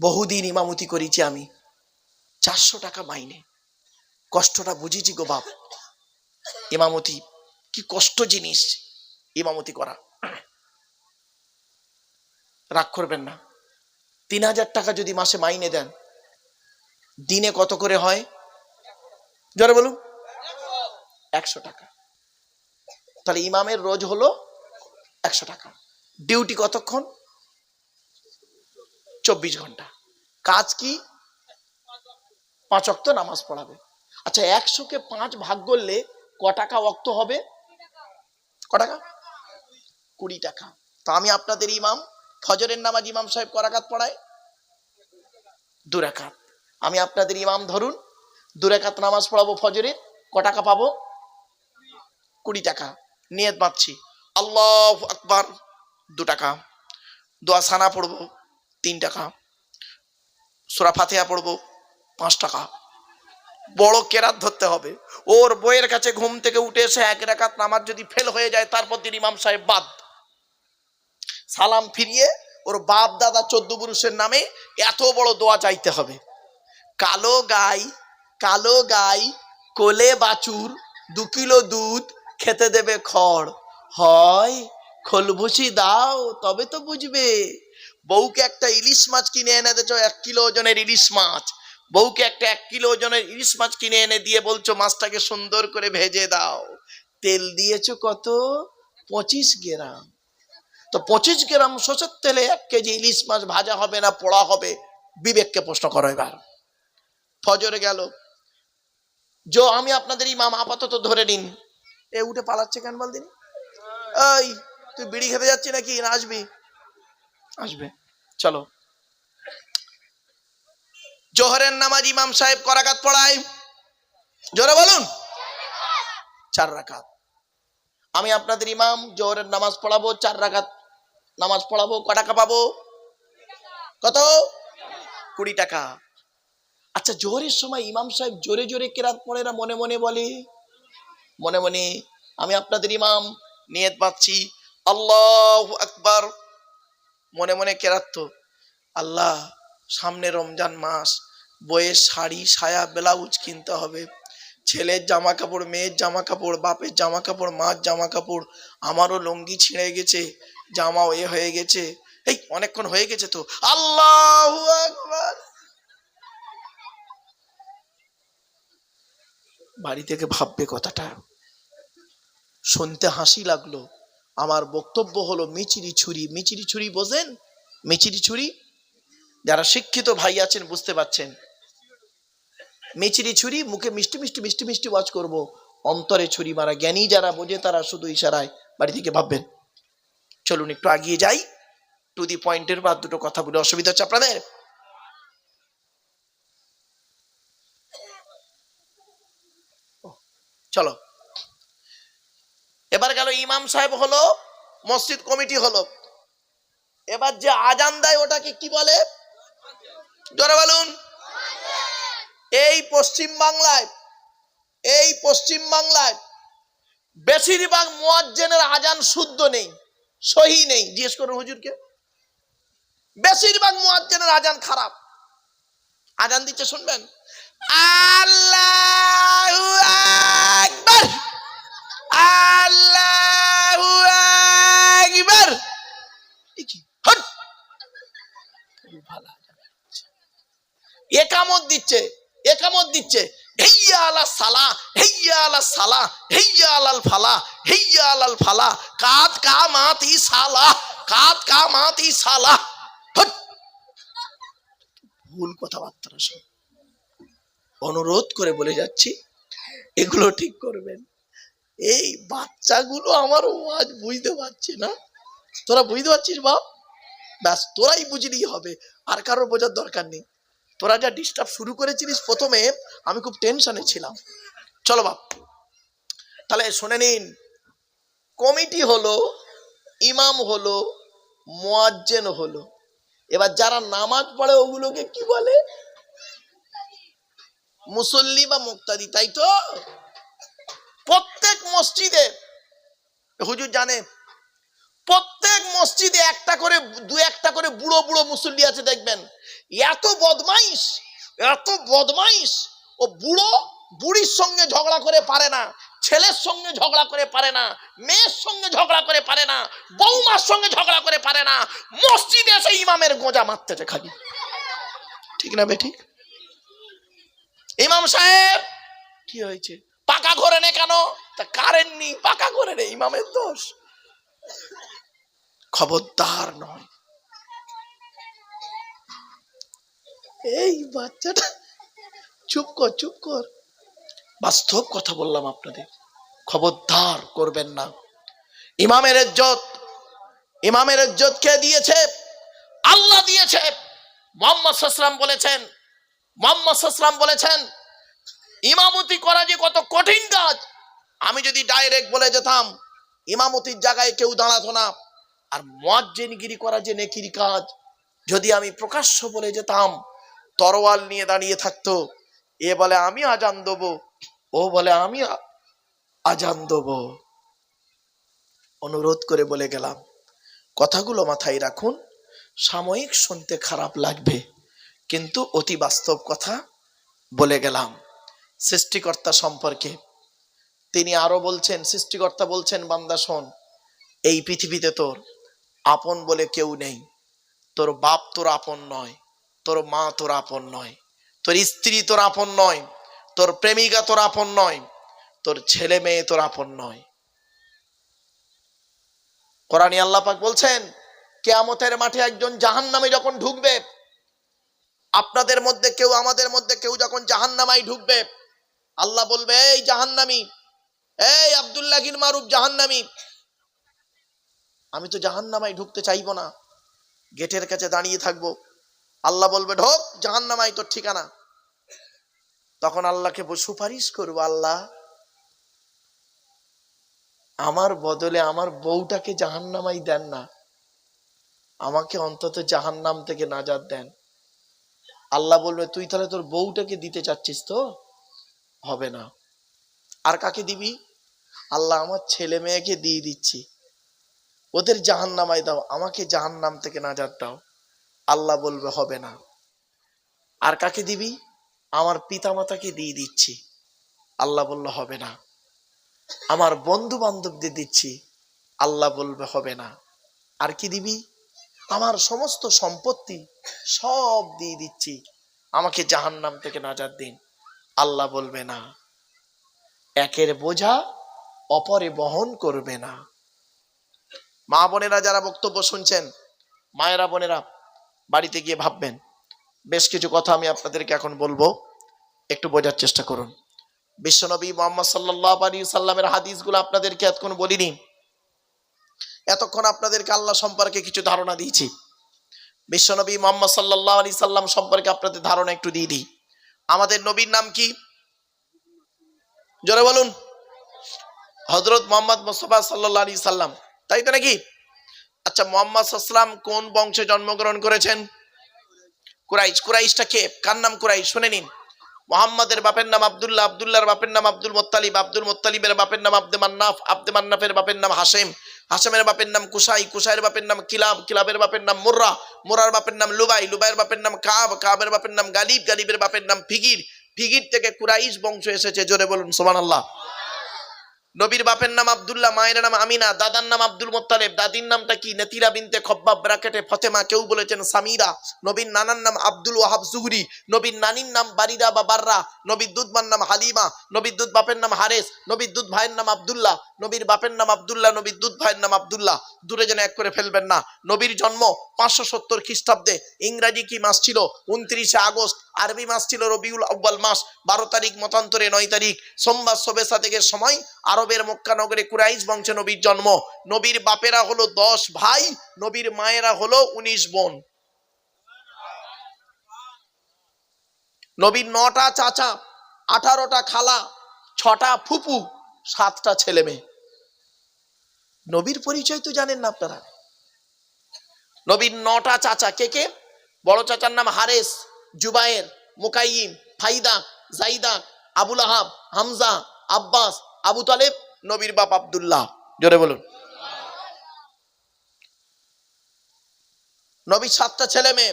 বহুদিন ইমামতি করেছি আমি। চারশো টাকা মাইনে। কষ্টটা বুঝেছি গো বাপ। ইমামতি, কি কষ্ট জিনিস ইমামতি করা। রাগ করবেন না। তিন হাজার টাকা যদি মাসে মাইনে দেন, দিনে কত করে হয়? জোরে বলুন। একশো টাকা। তাহলে ইমামের রোজ হলো একশো টাকা। ডিউটি কতক্ষণ? চব্বিশ ঘণ্টা। কাজ কি? পাঁচ অক্ত নামাজ পড়াবে। আচ্ছা একশোকে পাঁচ ভাগ করলে ক টাকা অক্ত হবে? ক টাকা? কুড়ি টাকা। তো আমি আপনাদের ইমাম, ফজরের নামাজ ইমাম সাহেব করাকাত পড়ায়? দুরাকাত আমি আপনাদের ইমাম ধরুন দুরাকাত নামাজ পড়াবো ফজরের, ক টাকা পাবো? কুড়ি টাকা। নিয়ত বাঁধছি আল্লাহ আকবার, দু টাকা। দোয়া সানা পড়ব। তিন টাকা। সুরা ফাতেহা পড়ব পাঁচ টাকা। বড় কেরাত ধরতে হবে। ওর বইয়ের কাছে ঘুম থেকে উঠে এসে এক রাকাত নামাজ যদি ফেল হয়ে যায়, তারপর দিন ইমাম সাহেব বাদ। সালাম ফিরিয়ে ওর বাপ, দাদা, চোদ্দ পুরুষের নামে এত বড় দোয়া চাইতে হবে। কালো গাই কালো গাই, কোলে বাছুর, দু কিলো দুধ, খেতে দেবে খড়। হয় খোলভুসি দাও, তবে তো বুঝবে। বউকে একটা ইলিশ মাছ কিনে এনে দিয়েছ এক কিলো ওজনের ইলিশ মাছ। বউকে একটা এক কিলো ওজনের ইলিশ মাছ কিনে এনে দিয়ে বলছো মাছটাকে সুন্দর করে ভেজে দাও। তেল দিয়েছ কত? পঁচিশ গ্রাম। তো পঁচিশ গ্রাম সর্ষের তেলে এক কেজি ইলিশ মাছ ভাজা হবে না পোড়া হবে? বিবেককে প্রশ্ন করো এবার। ফজরে গেল। জো আমি আপনাদের ইমাম আপাতত ধরে নিন। এ উঠে পালাচ্ছে কেন বল দিনি এই তুই বিড়ি খেতে যাচ্ছি নাকি? না আসবি? আসবে। চলো। জোহরের নামাজ ইমাম সাহেব করাকাত পড়ায়? জোরে বলুন। চার রাকাত। আমি আপনাদের ইমাম, জোহরের নামাজ পড়াবো, চার রাকাত নামাজ পড়াবো, ক টাকা পাবো? কত? কুড়ি টাকা। আচ্ছা জোহরের সময় ইমাম সাহেব জোরে জোরে কেরাত পড়ে না মনে মনে বলে? মনে মনে, আমি আপনাদের ইমাম, নিয়ত পাচ্ছি। আল্লাহ আকবার। মনে মনে কেরাত আল্লাহ, সামনে রমজান মাস, বইয়ের শাড়ি, সায়া, ব্লাউজ কিনতে হবে। ছেলের জামা কাপড় মেয়ের জামা কাপড় বাপের জামা কাপড় মার জামা কাপড় আমারও লঙ্গি ছিঁড়ে গেছে, জামাও এ হয়ে গেছে। এই, অনেকক্ষণ হয়ে গেছে তো। আল্লাহ বাড়ি থেকে ভাববে কথাটা। শুনতে হাসি লাগল। আমার বক্তব্য হলো মিচিরি ছুরি। মিচিরি ছুরি বোঝেন? মিচিরি ছুরি? যারা শিক্ষিত ভাই আছেন বুঝতে পাচ্ছেন মিচিরি ছুরি, মুখে মিষ্টি মিষ্টি মিষ্টি মিষ্টি ওয়াজ করব। অন্তরে ছুরি মারা জ্ঞানী যারা বোঝে তারা শুধু ইশারায় বাড়ি থেকে ভাববেন। চলুন একটু আগিয়ে যাই। টু দি পয়েন্টের বা দুটো কথা বলে। অসুবিধা হচ্ছে আপনাদের? চলো। এবার গেল ইমাম সাহেব হলো, মসজিদ কমিটি হলো। এবার যে আজান দেয় ওটাকে কি বলে? জোরে বলুন। এই পশ্চিম বাংলায়, এই পশ্চিম বাংলায় বেশিরভাগ মোয়াজ্জেনের আজান শুদ্ধ নেই, সহি নেই। জিজ্ঞেস করুন হুজুরকে। বেশিরভাগ মোয়াজ্জেনের আজান খারাপ। আজান দিচ্ছে, শুনবেন? আল্লাহু আকবার! একামত দিচ্ছে একামত দিচ্ছে। আলা সালা আলা সালা আলাল ফালা আলাল ফালা। কাত কা মাতি সালা, কাত কা মাতি সালা ভুল কথাবার্তা সব। অনুরোধ করে বলে যাচ্ছি, এগুলো ঠিক করবেন। এই বাচ্চাগুলো আমার ওয়াজ বুঝতে পারছে না। তোরা বুঝতে পারছিস বাপ? ব্যাস, তোরাই বুঝলেই হবে। আর কারোর বোঝার দরকার নেই। তোরা যা ডিস্টার্ব শুরু করেছিলিস প্রথমে, আমি খুব টেনশনে ছিলাম। চলো বাপ। তাহলে শুনে নিন, কমিটি হলো, ইমাম হলো, মোয়াজ্জেন হলো। এবার যারা নামাজ পড়ে ওগুলোকে কি বলে? মুসল্লি বা মুক্তাদি, তাই তো? প্রত্যেক মসজিদে হুজুর জানে, প্রত্যেক মসজিদে একটা করে, দু একটা করে বুড়ো বুড়ো মুসল্লি আছে, দেখবেন। এত বদমাইশ এত বদমাইশ, ও বুড়ো বুড়ির সঙ্গে ঝগড়া করে পারে না, ছেলের সঙ্গে ঝগড়া করে পারে না, মেয়ের সঙ্গে ঝগড়া করে পারে না, বৌমার সঙ্গে ঝগড়া করে পারে না, মসজিদে এসে ইমামের গোজা মারতেছে খালি। ঠিক না বেঠিক ইমাম সাহেব, কি হয়েছে? পাকা ঘরে নে কেন? তা কারেন্ট নেই, পাকা ঘরে নে ইমামের দোষ। খবরদার নয়। এই বাচ্চাটা, চুপ কর চুপ কর। বাস্তব কথা বললাম আপনাদের। খবরদার করবেন না। ইমামের ইজ্জত ইমামের ইজ্জত কে দিয়েছে? আল্লাহ দিয়েছে। মোহাম্মদ সাল্লাম বলেছেন, মোহাম্মদ সাল্লাম বলেছেন ইমামতি করা যে কত কঠিন কাজ। আমি যদি ডাইরেক্ট বলে যেতাম, ইমামতির জায়গায় কেউ দাঁড়াতো না। আর মজ্জেনগিরি করা যে নেকির কাজ, যদি আমি প্রকাশ্য বলে যেতাম, তরোয়াল নিয়ে দাঁড়িয়ে থাকতো, এ বলে আমি আজান দেবো, ও বলে আমি আজান দেবো। অনুরোধ করে বলে গেলাম, কথাগুলো মাথায় রাখুন, সাময়িক শুনতে খারাপ লাগবে, কিন্তু অতি বাস্তব কথা বলে গেলাম। সৃষ্টিকর্তা সম্পর্কে। তিনি আরও বলছেন, সৃষ্টিকর্তা বলছেন, বান্দা শোন, এই পৃথিবীতে তোর আপন বলে কেউ নেই। তোর বাপ তোর আপন নয়, তোর মা তোর আপন নয়, তোর স্ত্রী তোর আপন নয়, তোর প্রেমিকা তোর আপন নয়, তোর ছেলে মেয়ে তোর আপন নয়। কোরআনী আল্লাহ পাক বলছেন, কেয়ামতের মাঠে একজন জাহান নামে যখন ঢুকবে, আপনাদের মধ্যে কেউ, আমাদের মধ্যে কেউ যখন জাহান্নামাই ঢুকবে আল্লাহ বলবে, এই জাহান্নামি, এই আব্দুল্লাহ গির মারুফ জাহান্নামি, আমি তো জাহান্নামাই ঢুকতে চাইব না, গেটের কাছে দাঁড়িয়ে থাকব। আল্লাহ বলবে, ঢোক জাহান্নামাই তোর ঠিকানা। তখন আল্লাহকে সুপারিশ করব আল্লাহ, আমার বদলে আমার বউটাকে জাহান্নামাই দেন না, আমাকে অন্তত জাহান্নাম থেকে নাজাদ দেন। আল্লাহ বলবে, তুই তাহলে তোর বউটাকে দিতে চাচ্ছিস তো? হবে না। আর কাকে দিবি? আল্লাহ আমার ছেলে মেয়েকে দিয়ে দিচ্ছি। ওদের জাহান্নামাই দাও, আমাকে জাহান্নাম থেকে নাজাদ দাও। আল্লাহ বলবে, হবে না। আর কাকে দিবি? আমার পিতামাতাকে দিয়ে দিচ্ছি। আল্লাহ বলল, হবে না। আমার বন্ধু বান্ধবদের দিচ্ছি। আল্লাহ বলবে, হবে না। আর কি দিবি? আমার সমস্ত সম্পত্তি সব দিয়ে দিচ্ছি। আমাকে জাহান্নাম থেকে নাজার দিন। আল্লাহ বলবে না। একের বোঝা অপরে বহন করবে না। মা বোনেরা যারা বক্তব্য শুনছেন, মায়েরা বোনেরা বাড়িতে গিয়ে ভাববেন, বেশ কিছু কথা আমি আপনাদেরকে এখন বলব, একটু বোঝার চেষ্টা করুন। বিশ্বনবী মোহাম্মদ সাল্লাহ আলী সাল্লামের হাদিসগুলো আপনাদেরকে এতক্ষণ বলিনি। এতক্ষণ আপনাদেরকে আল্লাহ সম্পর্কে কিছু ধারণা দিয়েছি। বিশ্বনবী মোহাম্মদ সাল্লাহ আলী সাল্লাম সম্পর্কে আপনাদের ধারণা একটু দিয়ে দিই। আমাদের নবীর নাম কি? জোরে বলুন। হজরত মোহাম্মদ মুস্তফা সাল্লাহ আলী সাল্লাম। তাই তো নাকি? আচ্ছা মোহাম্মদ সাল্লাম কোন বংশে জন্মগ্রহণ করেছেন? কুরাইশ। কুরাইশটা কে? কার নাম কুরাইশ? শুনে নিন। মোহাম্মদের বাপের নাম আব্দুল্লাহ, আব্দুল্লাহর বাপের নাম আব্দুল মোত্তালিব, আব্দুল মোত্তালিবের বাপের নাম আব্দে মান্নাফ, আব্দে মান্নাফের বাপের নাম হাসেম হাসেমের বাপের নাম কুসাই, কুসাইয়ের বাপের নাম কিলাব, কিলাবের বাপের নাম মুর্রা মুরার বাপের নাম লুবাই, লুবাইয়ের বাপের নাম কাব, কাবের বাপের নাম গালিব, গালিবের বাপের নাম ফিগির। ফিগির থেকে কুরাইশ বংশ এসেছে, জোরে বলুন সোমান আল্লাহ নবীর বাপের নাম আব্দুল্লাহ, মায়ের নাম আমিনা, দাদার নাম আব্দুল মোত্তালেব, দাদির নামটা কি? নেতিরা বিনতে খব্বাব ব্রাকেটে ফতেমা, কেউ বলেছেন সামিরা। নবীর নানার নাম আব্দুল ওয়াহাব জুহরি, নবীর নানির নাম বারিদা বা বাররা, নবীর দুধমার নাম হালিমা, নবীর দুধ বাপের নাম হারেস, নবীর দুধ ভাইয়ের নাম আব্দুল্লাহ। নবীর বাপের নাম আব্দুল্লাহ, নবীর দুধ ভাইয়ের নাম আব্দুল্লাহ। দূরে যেন এক করে ফেলবেন না। নবীর জন্ম পাঁচশো সত্তর খ্রিস্টাব্দে। ইংরাজি কি মাস ছিল? উনত্রিশে আগস্ট। আরবি মাস ছিল রবিউল আব্বাল মাস। বারো তারিখ মতান্তরে নয় তারিখ। সোমবার সবেসা থেকে সময়। আরবের মক্কা নগরে কুরাইশ বংশে নবীর জন্ম। নবীর বাপেরা হলো দশ ভাই, নবীর মায়েরা হলো উনিশ বোন। নবীর নটা চাচা, আঠারোটা খালা, ছটা ফুপু। সাতটা ছেলে মেয়ে। নবীর পরিচয় তো জানেন না আপনারা। নবীর নটা চাচা কে কে? বড় চাচার নাম হারেস, জুবায়ের মুকাইম ফাইদা, জাইদা, আবুল আহাব, হামজা, আব্বাস, আবু তালেব, নবীর বাপ আবদুল্লাহ। জোরে বলুন। নবীর সাতটা ছেলে মেয়ে,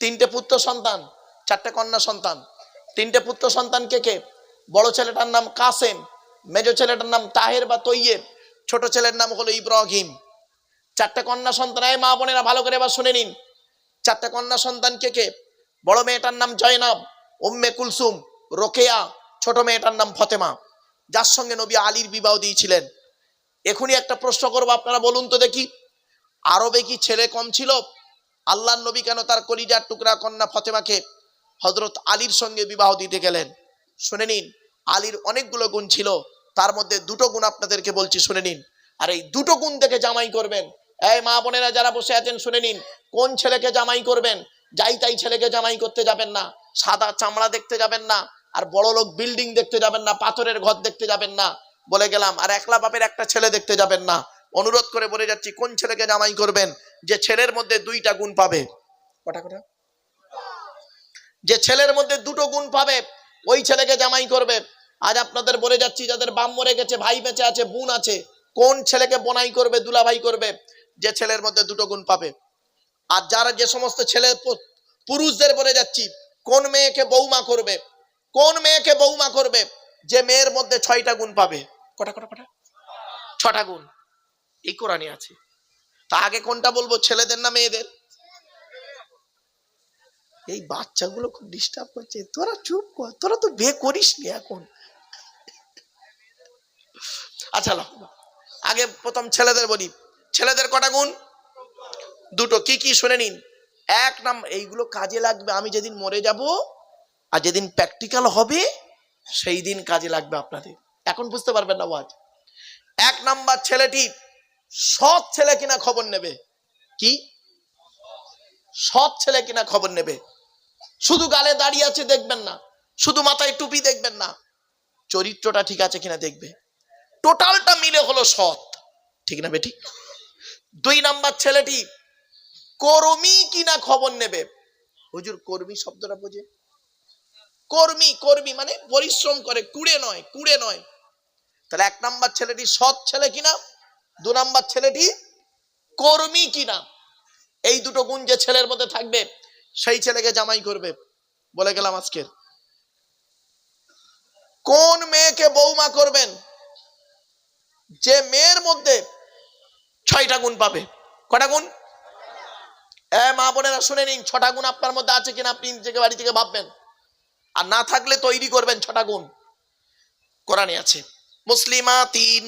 তিনটে পুত্র সন্তান, চারটে কন্যা সন্তান। তিনটে পুত্র সন্তান কে কে? বড় ছেলেটার নাম কাসেম মেজো ছেলেটার নাম তাহের বা তৈয়েব, ছোট ছেলের নাম হলো ইব্রাহিম। চারটে কন্যা সন্তান আয় মা বোনেরা ভালো করে এবার শুনে নিন। চারটে কন্যা সন্তান কে কে? বড় মেয়েটার নাম জয়নাব, উম্মে কুলসুম, রোকেয়া, ছোট মেয়েটার নাম ফতেমা। যার সঙ্গে নবী আলীর বিবাহ দিয়েছিলেন। এখনই একটা প্রশ্ন করব, আপনারা বলুন তো দেখি। আরবে কি ছেলে কম ছিল? আল্লাহ নবী কেন তার কলিজার টুকরা কন্যা ফতেমাকে হজরত আলীর সঙ্গে বিবাহ দিতে গেলেন? শুনে নিন। আলীর অনেকগুলো গুণ ছিল, তার মধ্যে দুটো গুণ আপনাদেরকে বলছি, শুনে নিন। আর এই দুটো গুণ দেখে জামাই করবেন। এই মা বোনেরা যারা বসে আছেন, শুনে নিন, কোন ছেলেকে জামাই করবেন? যাই তাই ছেলেকে জামাই করতে যাবেন না। সাদা চামড়া দেখতে যাবেন না, আর বড় লোক বিল্ডিং দেখতে যাবেন না, পাথরের ঘর দেখতে যাবেন না। বলে গেলাম, আর একলা বাপের একটা ছেলে দেখতে যাবেন না। অনুরোধ করে বলে যাচ্ছি, কোন ছেলেকে জামাই করবেন? যে ছেলের মধ্যে দুইটা গুণ পাবে। কটা কটা? যে ছেলের মধ্যে দুটো গুণ পাবে, ওই ছেলেকে জামাই করবে। আজ আপনাদের বলে যাচ্ছি যাদের বাম মরে গেছে ভাই বেঁচে আছে বোন আছে কোন ছেলেকে বোনাই করবে দুলাভাই করবে যে ছেলের মধ্যে দুটো গুণ পাবে? আর যারা যে সমস্ত ছেলে পুরুষদের বলে যাচ্ছি কোন মেয়েকে বৌমা করবে কোন মেয়েকে বৌমা করবে যে মেয়ের মধ্যে ছয়টা গুণ পাবে? কটা কটা কটা? ছটা গুণ। এই কোরআনে আছে। তা আগে কোনটা বলব ছেলেদের না মেয়েদের? এই বাচ্চাগুলো খুব ডিস্টার্ব করছে। তোরা চুপ কর তোরা তো বিয়ে করিস নি এখন। আচ্ছা। আগে প্রথম ছেলেদের বলি। ছেলেদের কটা গুণ? দুটো। কি কি? শুনে নিন। এক নাম, এইগুলো কাজে লাগবে, আমি যেদিন মরে যাব, আর যেদিন প্র্যাকটিক্যাল হবে, সেই দিন কাজে লাগবে আপনাদের। এখন বুঝতে পারবেন না ওয়াজ। এক নাম্বার ছেলেটি, সৎ ছেলে কিনা খবর নেবে? কি? সৎ ছেলে কিনা খবর নেবে? শুধু গালে দাঁড়িয়ে আছে, দেখবেন না। শুধু মাথায় টুপি, দেখবেন না। চরিত্রটা ঠিক আছে কিনা, দেখবে। টোটালটা মিলে হলো সৎ। ঠিক না বেটি? দুই নাম্বার ছেলেটি কর্মী কিনা খবর নেবে? হুজুর, কর্মী শব্দটা বোঝে। কর্মী কর্মী মানে পরিশ্রম করে, কুড়ে নয় কুড়ে নয়। তাহলে এক নাম্বার ছেলেটি সৎ ছেলে কিনা? দু নাম্বার ছেলেটি কর্মী কিনা? এই দুটো গুণ যে ছেলের মধ্যে থাকবে, সেই ছেলেকে জামাই করবে। বলে গেলাম আজকের। কোন মেয়েকে বৌমা করবেন? যে মেয়ের মধ্যে ছয়টা গুণ পাবে। কটা গুণ? মা বোনেরা শুনে নিন, ছটা গুণ আপনার মধ্যে আছে কিনা আপনি নিজেকে বাড়ি থেকে ভাববেন। আর না থাকলে তৈরি করবেন ছটা গুণ। কোরআনে আছে মুসলিমা তিন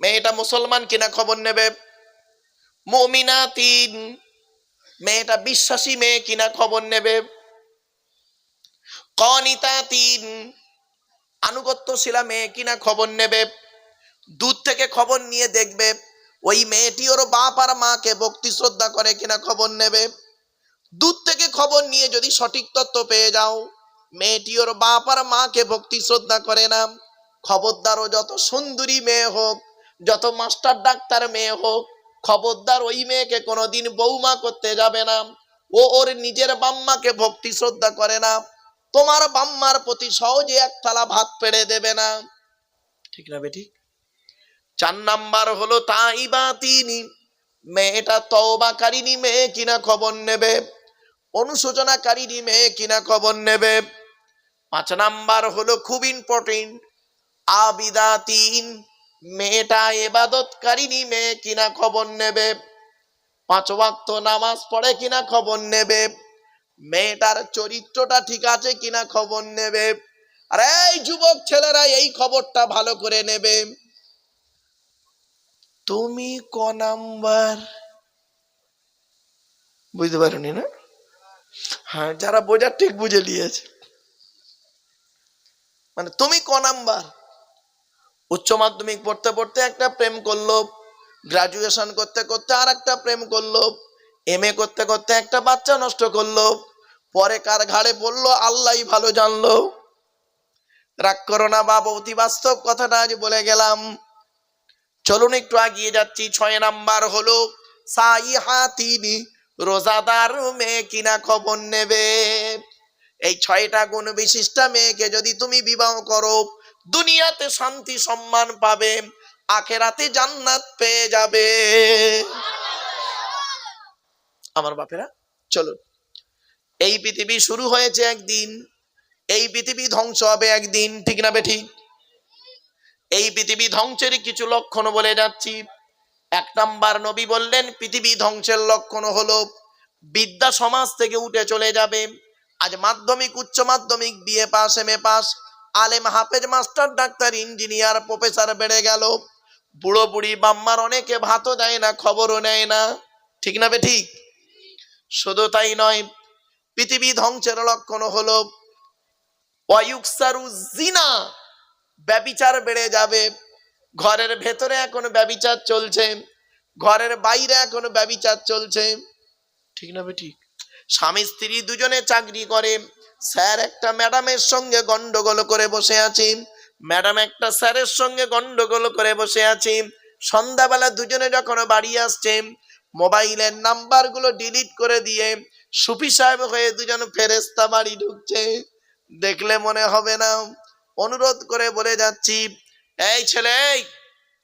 মেয়েটা মুসলমান কিনা খবর নেবে? মমিনা তিন মেয়েটা বিশ্বাসী মেয়ে কিনা খবর নেবে? কনিতা তিন আনুগত্যশীলা মেয়ে কিনা খবর নেবে? থেকে খবর নিয়ে দেখবে। ওই মেয়েটি ওর বাপ আর মাকে ভক্তি শ্রদ্ধা করে কিনা খবর নেবে। দূর থেকে খবর নিয়ে যদি সঠিক তথ্য পেয়ে যাও, মেয়েটি ওর বাপ আর মাকে ভক্তি শ্রদ্ধা করে না। খবরদার ও যত সুন্দরী মেয়ে হোক, যত মাস্টার ডাক্তার মেয়ে হোক, খবরদার ওই মেয়েকে কোনোদিন বৌমা করতে যাবে না। ও ওর নিজের বাম্মাকে ভক্তি শ্রদ্ধা করে না। তোমার বাম্মার প্রতি সহজে এক থালা ভাত পেড়ে দেবে না। ঠিক না বেটি? চার নাম্বার হলো তাই বা তিনি মেয়েটা তওবাকারিনী, মেয়ে কিনা খবর নেবে। অনুশোচনাকারিনী, মেয়ে কিনা খবর নেবে। পাঁচ নাম্বার হলো খুব ইম্পর্টেন্ট আবিদা তিন মেয়েটা এবাদতকারিনী, মেয়ে কিনা খবর নেবে। পাঁচ ওয়াক্ত নামাজ পড়ে কিনা খবর নেবে। মেয়েটার চরিত্রটা ঠিক আছে কিনা খবর নেবে। আর এই যুবক ছেলেরা এই খবরটা ভালো করে নেবে। তুমি ক নাম্বার? বুঝতে পারোনি না? হ্যাঁ যারা বোঝার ঠিক বুঝে নিয়েছে। মানে তুমি ক নাম্বার? উচ্চ মাধ্যমিক পড়তে পড়তে একটা প্রেম করল গ্রাজুয়েশন করতে করতে আর একটা প্রেম করল এম করতে করতে একটা বাচ্চা নষ্ট করল, পরে কার ঘাড়ে পড়ল আল্লাহই ভালো জানলো। রাগ করো না বাবা অতি বাস্তব কথাটা আজ বলে গেলাম। চলুন একটু আগিয়ে যাচ্ছি। ছয় নাম্বার হলো সাই হাতিনি রোজাদার মেয়ে কিনা খবর নেবে? এই ছয়টা গুণ বিশিষ্ট মেয়েকে যদি তুমি বিবাহ করো, দুনিয়াতে শান্তি সম্মান পাবে, আখেরাতে জান্নাত পেয়ে যাবে। আমার বাপেরা, চলুন। এই পৃথিবী শুরু হয়েছে একদিন, এই পৃথিবী ধ্বংস হবে একদিন, ঠিক না বেঠি? এই পৃথিবী ধ্বংসের কিছু লক্ষণ বলে যাচ্ছি। এক নাম্বার নবী বললেন, পৃথিবী ধ্বংসের লক্ষণ হলো বিদ্যা সমাজ থেকে উঠে চলে যাবে। আজ মাধ্যমিক, উচ্চ মাধ্যমিক, BA pass M A pass, আলেম, হাফেজ, মাস্টার, ডাক্তার, ইঞ্জিনিয়ার, প্রফেসর বেড়ে গেল। বুড়ো বুড়ি বাম্মার অনেকে ভাতও দেয় না, খবরও নেয় না। ঠিক না বে ঠিক? শুধু তাই নয়, পৃথিবী ধ্বংসের লক্ষণ হলো জিনা ব্যবিচার বেড়ে যাবে। ঘরের ভেতরে এখন ব্যবিচার চলছে। ঘরের বাইরে এখন ব্যবিচার চলছে। ঠিক না ঠিক স্বামী, স্ত্রী দুজনে চাকরি করে। স্যার একটা ম্যাডামের সঙ্গে গন্ডগোল করে বসে আছি। ম্যাডাম একটা স্যারের সঙ্গে গন্ডগোল করে বসে আছি। সন্ধ্যাবেলা দুজনে যখন বাড়ি আসছে, মোবাইলের নাম্বারগুলো ডিলিট করে দিয়ে সুফি সাহেব হয়ে দুজন ফেরেস্তা বাড়ি ঢুকছে। দেখলে মনে হবে না অনুরোধ করে বলে যাচ্ছি, এই ছেলে,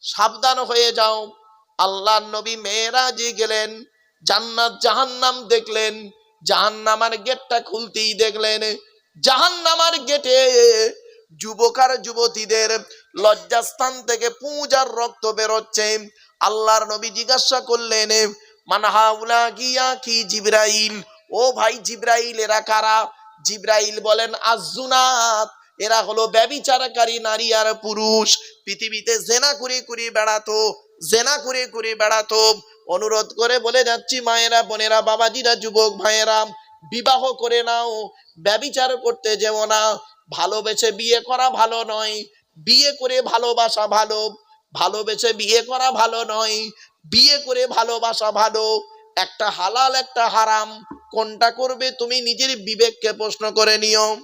সাবধান হয়ে যাও। আল্লাহ নবী মেয়েরাজি গেলেন, জান্নাত জাহান্নাম দেখলেন জাহান্নামার গেটটা খুলতেই দেখলেন। জাহান্নামার গেটে যুবক আর যুবতীদের লজ্জাস্থান থেকে পূজার রক্ত বেরোচ্ছে। আল্লাহর নবী জিজ্ঞাসা করলেন মানহাউলা গিয়া কি জিব্রাইল? ও ভাই জিব্রাইল, এরা কারা? জিব্রাইল বলেন আজুনাত এরা হলো ব্যবিচারকারী নারী আর পুরুষ। পৃথিবীতে জেনা করে করে বেড়াতো, জেনা করে করে বেড়াতো। অনুরোধ করে বলে যাচ্ছি, মায়েরা, বোনেরা, বাবাজিরা, যুবক ভাইয়েরা, বিবাহ করে নাও, ব্যবিচার করতে যেও না। ভালোবেসে বিয়ে করা ভালো নয়, বিয়ে করে ভালোবাসা ভালো। ভালোবেসে বিয়ে করা ভালো নয়, বিয়ে করে ভালোবাসা ভালো। একটা হালাল, একটা হারাম, কোনটা করবে তুমি নিজের বিবেককে প্রশ্ন করে নিও।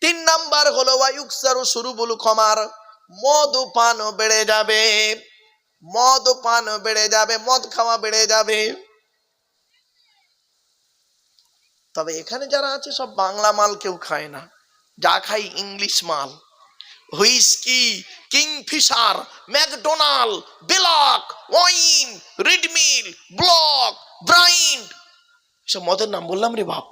তিন নাম্বার হলো ওয়ায়ুকসারু শুরু বলু ক্ষমার মদ পান বেড়ে যাবে। মদ পান বেড়ে যাবে, মদ খাওয়া বেড়ে যাবে। তবে এখানে যারা আছে, সব বাংলা মাল কেউ খায় না। যা খাই ইংলিশ মাল। Whisky, Kingfisher, McDonald, black, wine রিডমিল block, ব্রাইন্ড। সব মদের নাম বললাম রে বাপ।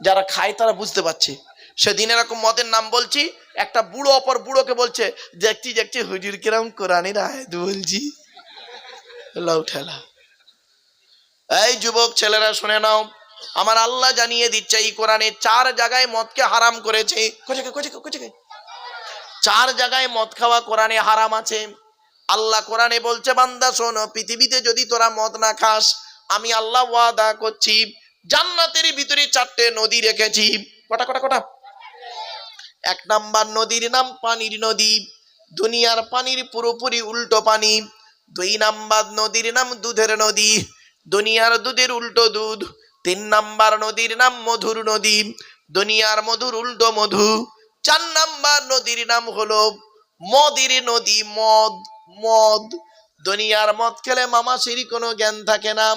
যারা খায় তারা বুঝতে পারছে। সেদিন এরকম মদের নাম বলছি, একটা বুড়ো অপর বুড়োকে বলছে, দেখছি দেখছি, হুজুর কিরম কোরআনের আয়াত বলছি। লাউ ঠেলা এই যুবক ছেলেরা, শুনে নাও। আমার আল্লাহ জানিয়ে দিচ্ছে, এই কোরআনে চার জায়গায় মদকে হারাম করেছে। চার জায়গায় মদ খাওয়া কোরআনে হারাম আছে। আল্লাহ কোরআনে বলছে, বান্দা, শোনো, পৃথিবীতে যদি তোরা মদ না খাস, আমি আল্লাহ ওয়াদা করছি, জান্নাতের ভিতরে চারটে নদী রেখেছি। কটা কটা কটা? এক নাম্বার নদীর নাম পানির নদী, দুনিয়ার পানির পুরোপুরি উল্টো পানি। দুই নাম্বার নদীর নাম দুধের নদী, দুনিয়ার দুধের উল্টো দুধ। তিন নাম্বার নদীর নাম মধুর নদী, দুনিয়ার মধুর উল্টো মধু। চার নাম্বার নদীর নাম হলো মদির নদী, মদ মদ। দুনিয়ার মদ খেলে মামাসির কোনো জ্ঞান থাকে না।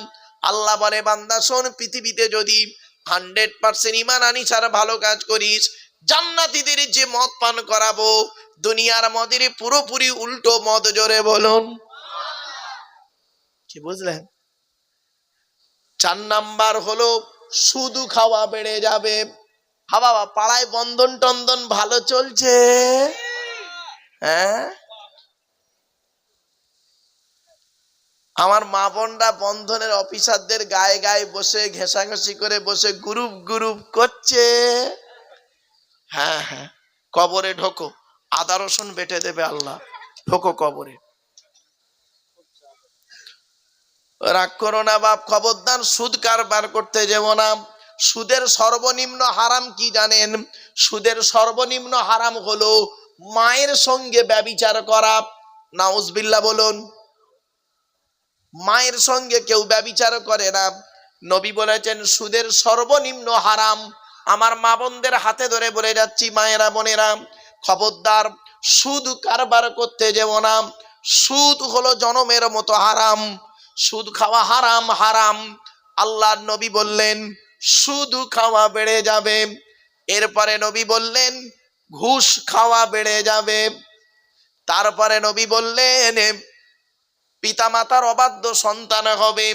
আল্লাহ বলে, বান্দা শোন, পৃথিবীতে যদি হান্ড্রেড পার্সেন্ট ইমান আনিস আর ভালো কাজ করিস জান্নাতীদের যে মদ পান করাবো, দুনিয়ার মদের পুরোপুরি উল্টো মদ জোরে বলুন। কি বুঝলেন? চার নাম্বার হলো, শুধু খাওয়া বেড়ে যাবে। হা বাবা, পাড়ায় বন্ধন টন্দন ভালো চলছে? হ্যাঁ? আমার মা বোনরা বন্ধনের অফিসারদের গায়ে গায়ে বসে ঘেঁষাঘেঁষি করে বসে গ্রুপ গ্রুপ করছে। হ্যাঁ হ্যাঁ। কবরে ঢোকো, আদা, রসুন বেটে দেবে আল্লাহ। ঢোকো কবরে। রাগ করো না বাপ, খবরদার সুদ কারবার করতে যেও না। সুদের সর্বনিম্ন হারাম কি জানেন? সুদের সর্বনিম্ন হারাম হলো মায়ের সঙ্গে ব্যবিচার করা। নাউজবিল্লা বলুন, মায়ের সঙ্গে কেউ ব্যবিচার করে না। নবী বলেছেন, সুদের সর্বনিম্ন হারাম আমার মা বোনদের হাতে ধরে বলে যাচ্ছি, মায়েরা, বোনেরা, খবরদার, সুদ কারবার করতে যেও না। সুদ হলো জনমের মতো হারাম। সুদ খাওয়া হারাম হারাম। আল্লাহর নবী বললেন, সুদ খাওয়া বেড়ে যাবে। এরপরে নবী বললেন, ঘুষ খাওয়া বেড়ে যাবে। তারপরে নবী বললেন, পিতামাতার অবাধ্য সন্তান হবে।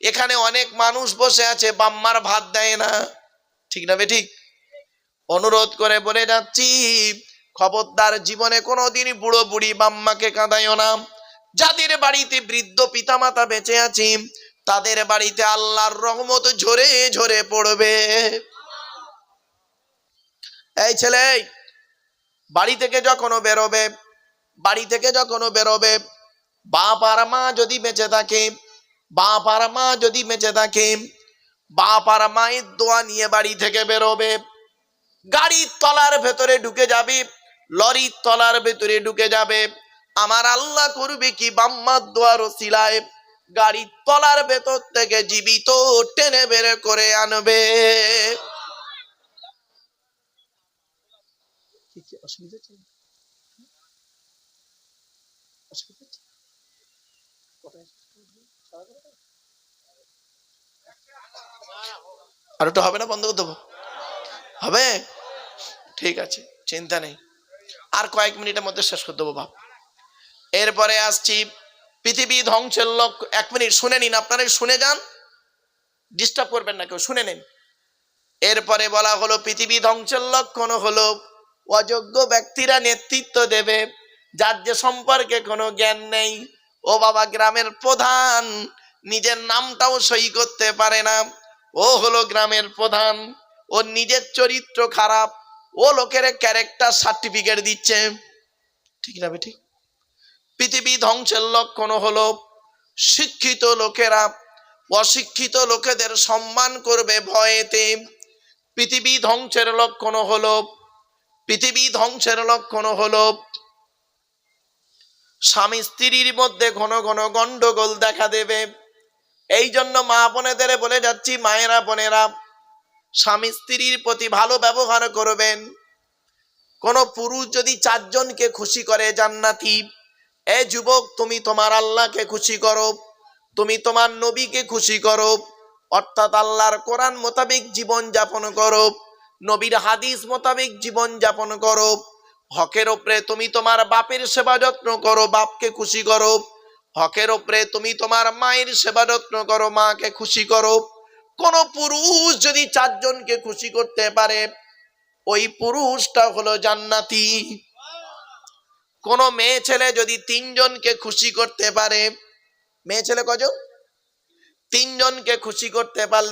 এখানে অনেক মানুষ বসে আছে বাম্মার ভাত দেয় না। ঠিক না বে ঠিক অনুরোধ করে বলে যাচ্ছি, খবরদার জীবনে কোনোদিন বুড়ো বুড়ি বাম্মাকে কাঁদাইও না। যাদের বাড়িতে বৃদ্ধ পিতামাতা বেঁচে আছি, তাদের বাড়িতে আল্লাহর রহমত ঝরে ঝরে পড়বে। এই ছেলে, বাড়ি থেকে যখনও বেরোবে, বাড়ি থেকে যখনও বেরোবে, বাপ আর মা যদি বেঁচে থাকে, বাপ আর মা যদি বেঁচে থাকে বাপ আর মায়ের দোয়া নিয়ে বাড়ি থেকে বেরোবে। গাড়ির তলার ভেতরে ঢুকে যাবে, লরির তলার ভেতরে ঢুকে যাবে। আমার আল্লাহ করবে কি বাম্মার দোয়ার শিলায় গাড়ির তলার ভেতর থেকে জীবিত টেনে বের করে আনবে। অসুবিধা আর ওটা হবে না, বন্ধ করে দেবো। হবে? ঠিক আছে, চিন্তা নেই। আর কয়েক মিনিটের মধ্যে শেষ করে দেবো, বাপ। এরপরে আসছি, পৃথিবী ধ্বংসের লোক, এক মিনিট, শুনে নিন, আপনারা শুনে যান? ডিস্টার্ব করবেন না কেউ, শুনে নিন। এরপরে বলা হলো, পৃথিবী ধ্বংসের লক্ষণ হলো, অযোগ্য ব্যক্তিরা নেতৃত্ব দেবে, যার যে সম্পর্কে কোনো জ্ঞান নেই। ও বাবা, গ্রামের প্রধান, নিজের নামটাও সই করতে পারে না। ও হলো গ্রামের প্রধান। ও নিজের চরিত্র খারাপ। ও লোকের ক্যারেক্টার সার্টিফিকেট দিচ্ছে। ঠিক না ঠিক পৃথিবী ধ্বংসের লক্ষণ হলো শিক্ষিত লোকেরা অশিক্ষিত লোকেদের সম্মান করবে ভয়েতে। পৃথিবী ধ্বংসের লক্ষণ হলো পৃথিবী ধ্বংসের লক্ষণ হলো স্বামী স্ত্রীর মধ্যে ঘন ঘন গন্ডগোল দেখা দেবে। এই জন্য মা বোনেদের বলে যাচ্ছি, মায়েরা, বোনেরা, স্বামী স্ত্রীর প্রতি ভালো ব্যবহার করবেন। কোন পুরুষ যদি চারজনকে খুশি করে, জান্নাতি, এ যুবক, তুমি তোমার আল্লাহকে খুশি করো, তুমি তোমার নবীকে খুশি করো, অর্থাৎ আল্লাহর কোরআন মোতাবেক জীবন যাপন করো, নবীর হাদিস মোতাবেক জীবন যাপন করো, হকের ওপরে তুমি তোমার বাপের সেবা যত্ন করো, বাপকে খুশি করো হকের ওপরে তুমি তোমার মায়ের সেবা যত্ন করো, মাকে খুশি করো। কোন পুরুষ যদি চারজনকে খুশি করতে পারে, ওই পুরুষটা হলো জান্নাতি। কোন মেয়ে ছেলে যদি তিনজনকে খুশি করতে পারে, মেয়ে ছেলে কজন? তিনজনকে খুশি করতে পারলে